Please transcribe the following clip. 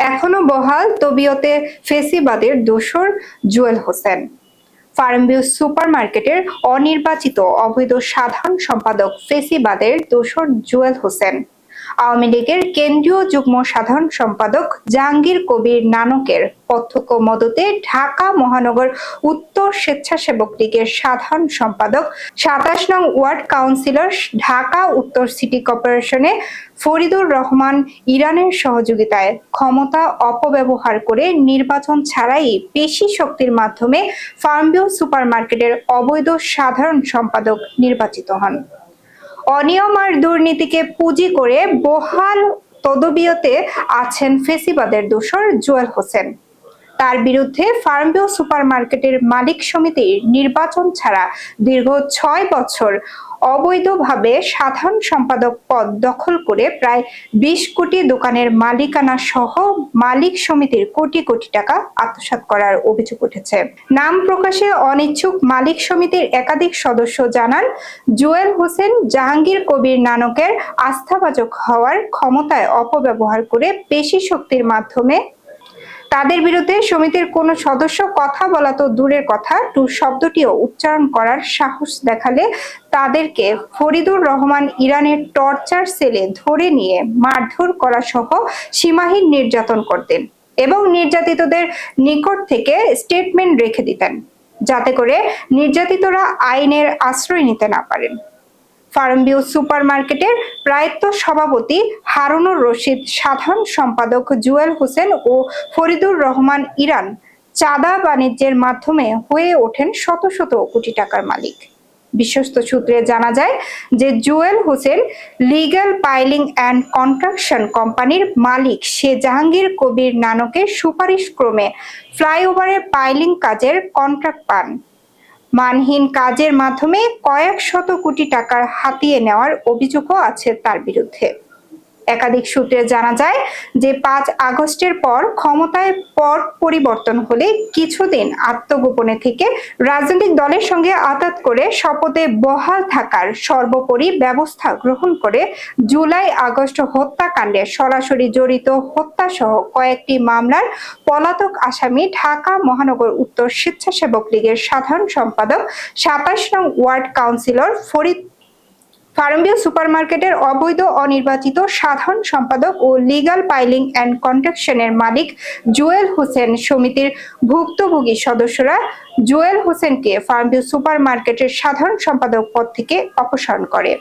এখনও বহাল তবিয়তে ফেসিবাদের দোসর জুয়েল হোসেন। ফার্মভিউ সুপার মার্কেটের অনির্বাচিত অবৈধ সাধারণ সম্পাদক ফেসিবাদের দোসর জুয়েল হোসেন। আওয়ামী লীগের কেন্দ্রীয় যুগ্ম সাধারণ সম্পাদক জাহাঙ্গীর কবির নানকের প্রত্যক্ষ মদতে ঢাকা মহানগর উত্তর স্বেচ্ছাসেবক লীগের সাধারণ সম্পাদক সাতাশ নং ওয়ার্ড কাউন্সিলর ঢাকা উত্তর সিটি কর্পোরেশনে ফরিদুর রহমান ইরানের সহযোগিতায় ক্ষমতা অপব্যবহার করে নির্বাচন ছাড়াই পেশি শক্তির মাধ্যমে ফার্মভিউ সুপারমার্কেটের অবৈধ সাধারণ সম্পাদক নির্বাচিত হন। অনিয়ম আর দুর্নীতিকে পুঁজি করে বহাল তদবিয়তে আছেন ফেসিবাদের দোষর জুয়েল হোসেন। তার বিরুদ্ধে ফার্মভিউ সুপারমার্কেটের মালিক সমিতির নির্বাচন ছাড়া দীর্ঘ ছয় বছর অবৈধভাবে সাধারণ সম্পাদক পদ দখল করে প্রায় বিশ কোটি দোকানের মালিকানা সহ মালিক সমিতির কোটি কোটি টাকা আত্মসাৎ করার অভিযোগ উঠেছে। নাম প্রকাশে অনিচ্ছুক মালিক সমিতির একাধিক সদস্য জানান, জুয়েল হোসেন জাহাঙ্গীর কবির নানকের আস্থাভাজক হওয়ার ক্ষমতায় অপব্যবহার করে পেশি শক্তির মাধ্যমে তাদের বিরুদ্ধে সমিতির কোনো সদস্য কথা বলা তো দূরের কথা। টু শব্দটিও উচ্চারণ করার সাহস দেখালে তাদেরকে ফরিদুর রহমান ইরানের টর্চার সেলে ধরে নিয়ে মারধর করা সহ সীমাহীন নির্যাতন করতেন এবং নির্যাতিতদের নিকট থেকে স্টেটমেন্ট রেখে দিতেন, যাতে করে নির্যাতিতরা আইনের আশ্রয় নিতে না পারেন। ফার্মভিউ সুপার মার্কেটের প্রায়ত্ব সভাপতি হারুনুর রশিদ, সাধারণ সম্পাদক জুয়েল হোসেন ও ফরিদুর রহমান ইরান চাঁদা বাণিজ্যের মাধ্যমে হয়ে ওঠেন শত শত কোটি টাকার মালিক। বিশ্বস্ত সূত্রে জানা যায় যে Jewel Hossain legal piling and construction কোম্পানির মালিক সে জাহাঙ্গীর কবির নানকের সুপারিশ ক্রমে ফ্লাইওভারের পাইলিং কাজের কন্ট্রাক্ট পান। মানহীন কাজের মাধ্যমে কয়েক শত কোটি টাকার হাতিয়ে নেওয়ার অভিযোগও আছে তার বিরুদ্ধে। একাধিক সূত্রে জানা যায় যে পাঁচ আগস্টের পর ক্ষমতায় পট পরিবর্তন হলে কিছুদিন আত্মগোপনে থেকে রাজনৈতিক দলের সঙ্গে আতাত করে শপথে বহাল থাকার সর্বোপরি ব্যবস্থা গ্রহণ করে জুলাই আগস্ট হত্যাকাণ্ডে সরাসরি জড়িত হত্যা সহ কয়েকটি মামলার পলাতক আসামি ঢাকা মহানগর উত্তর স্বেচ্ছাসেবক লীগের সাধারণ সম্পাদক সাতাশ নং ওয়ার্ড কাউন্সিলর ফরিদ ফার্মভিউ সুপারমার্কেটের অবৈধ, অনির্বাচিত, সাধারণ সম্পাদক ও লিগাল পাইলিং অ্যান্ড কন্ট্রাকশনের মালিক জুয়েল হোসেন সমিতির ভুক্তভোগী সদস্যরা জুয়েল হোসেনকে ফার্মবিল সুপারমার্কেটের সাধারণ সম্পাদক পদ থেকে অপসারণ করে।